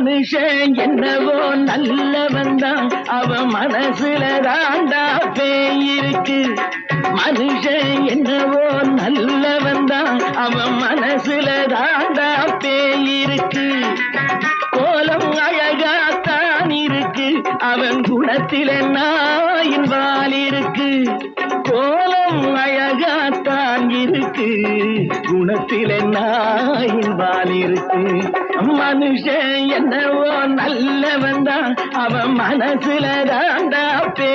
மனுஷன் என்னவோ நல்லவன் தான். அவன் மனசுல தாண்டா பேயிருக்கு மனுஷன் என்னவோ நல்லவன் தான். அவன் மனசுல தாண்டா பேயிருக்கு கோலம் அழகாத்தான் இருக்கு. அவன் குணத்தில நாயின் வாலிருக்கு கோலம் அழ இருக்கு. குணத்தில நாயின் வால் இருக்கு? மனுஷன் என்னவோ நல்லவன் தான் அவன் மனசுல தாண்டா பே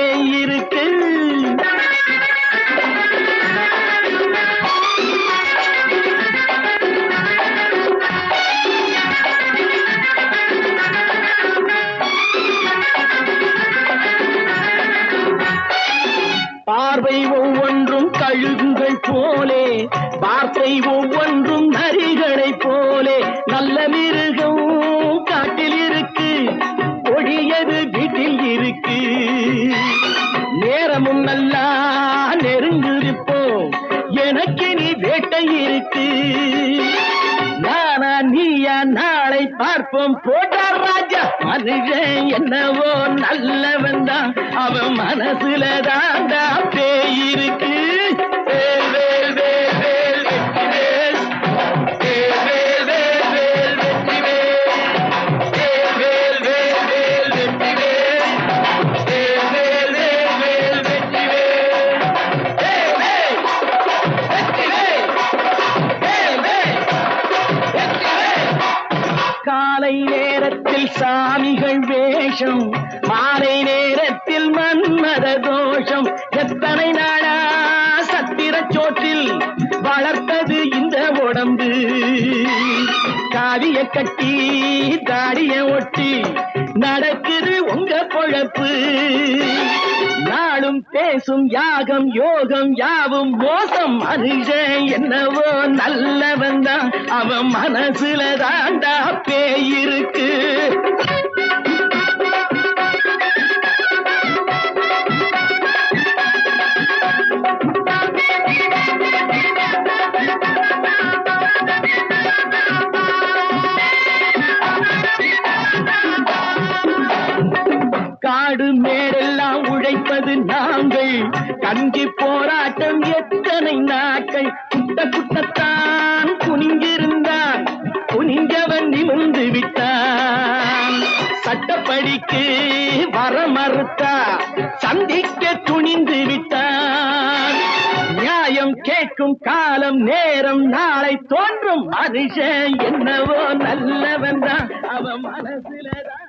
கழுகுகள் போலே வார்த்தை ஒவ்வொன்றும் நரிகளை போலே. நல்ல மிருகம் காட்டில் இருக்கு ஒழியது வீட்டில் இருக்கு. நேரமும் நல்லா நெருங்கிருப்போம் எனக்கு நீ வேட்டை இருக்கு. நானா நீயா நாளை பார்ப்போம். போட்டார் ராஜா மனுஷன் என்னவோ நல்லவன் தான் அவன் மனசுல தாண்டா பேயிருக்கு சாமிகள் வேஷம் மாலை நேரத்தில் மன்மத தோஷம். எத்தனை நாளா சத்திர சோற்றில் வளர்த்தது இந்த உடம்பு. காவிய கட்டி தாடிய ஒட்டி நடக்குது உங்க பொழப்பு. நாளும் பேசும் யாகம் யோகம் யாவும் மோசம். மனுஷன் என்னவோ நல்லவன் தான் அவன் மனசுல தாண்டா பேயிருக்கு நாடு மேலெல்லாம் உழைப்பது நாங்கள். கஞ்சி போராட்டம் எத்தனை நாட்கள்? குட்ட குட்டத்தான் குனிஞ்சிருந்தான் குனிஞ்சவன் நிமிந்து விட்டான். சட்டப்படிக்கு வர மறுத்தா சந்திக்க துணிந்து விட்டான். நியாயம் கேட்கும் காலம் நேரம் நாளை தோன்றும். மனுஷன் என்னவோ நல்லவன் தான் அவன் மனசுலதான்